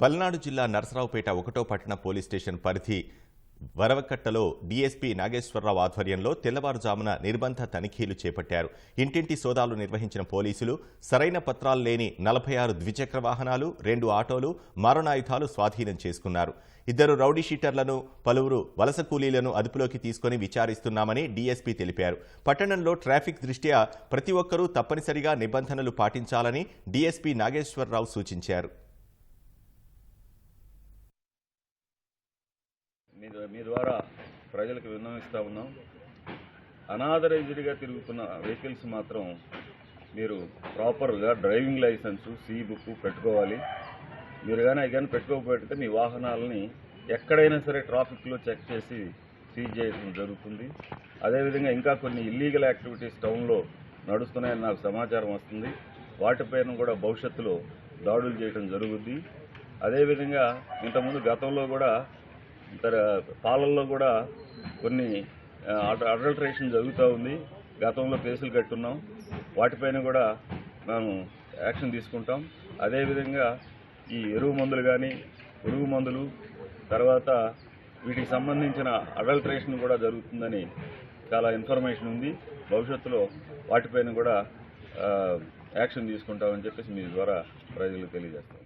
పల్నాడు జిల్లా నరసరావుపేట ఒకటో పట్టణ పోలీస్ స్టేషన్ పరిధి వరవకట్టలో డీఎస్పీ నాగేశ్వరరావు ఆధ్వర్యంలో తెల్లవారుజామున నిర్బంధ తనిఖీలు చేపట్టారు. ఇంటింటి సోదాలు నిర్వహించిన పోలీసులు సరైన పత్రాలు లేని నలభై ఆరు ద్విచక్ర వాహనాలు రెండు ఆటోలు మారణాయుధాలు స్వాధీనం చేసుకున్నారు. ఇద్దరు రౌడీ షీటర్లను పలువురు వలస కూలీలను అదుపులోకి తీసుకొని విచారిస్తున్నామని డీఎస్పీ తెలిపారు. పట్టణంలో ట్రాఫిక్ దృష్ట్యా ప్రతి ఒక్కరూ తప్పనిసరిగా నిబంధనలు పాటించాలని డీఎస్పీ నాగేశ్వరరావు సూచించారు. మీ మీ ద్వారా ప్రజలకు విన్నవిస్తూ ఉన్నాం. అనాథరైజ్డ్గా తిరుగుతున్న వెహికల్స్ మాత్రం మీరు ప్రాపర్గా డ్రైవింగ్ లైసెన్సు సీ బుక్ పెట్టుకోవాలి. మీరు కానీ కానీ పెట్టుకోకపోతే మీ వాహనాలని ఎక్కడైనా సరే ట్రాఫిక్లో చెక్ చేసి సీజ్ చేయడం జరుగుతుంది. అదేవిధంగా ఇంకా కొన్ని ఇల్లీగల్ యాక్టివిటీస్ టౌన్లో నడుస్తున్నాయని నాకు సమాచారం వస్తుంది. వాటిపైన కూడా భవిష్యత్తులో దాడులు చేయడం జరుగుద్ది. అదేవిధంగా ఇంతకుముందు గతంలో కూడా పాలల్లో కూడా కొన్ని అడల్టరేషన్ జరుగుతూ ఉంది. గతంలో కేసులు కట్టున్నాం. వాటిపైన కూడా మేము యాక్షన్ తీసుకుంటాం. అదేవిధంగా ఈ ఎరువు మందులు కానీ పురుగు మందులు తర్వాత వీటికి సంబంధించిన అడల్టరేషన్ కూడా జరుగుతుందని చాలా ఇన్ఫర్మేషన్ ఉంది. భవిష్యత్తులో వాటిపైన కూడా యాక్షన్ తీసుకుంటామని చెప్పేసి మీ ద్వారా ప్రజలకు తెలియజేస్తాం.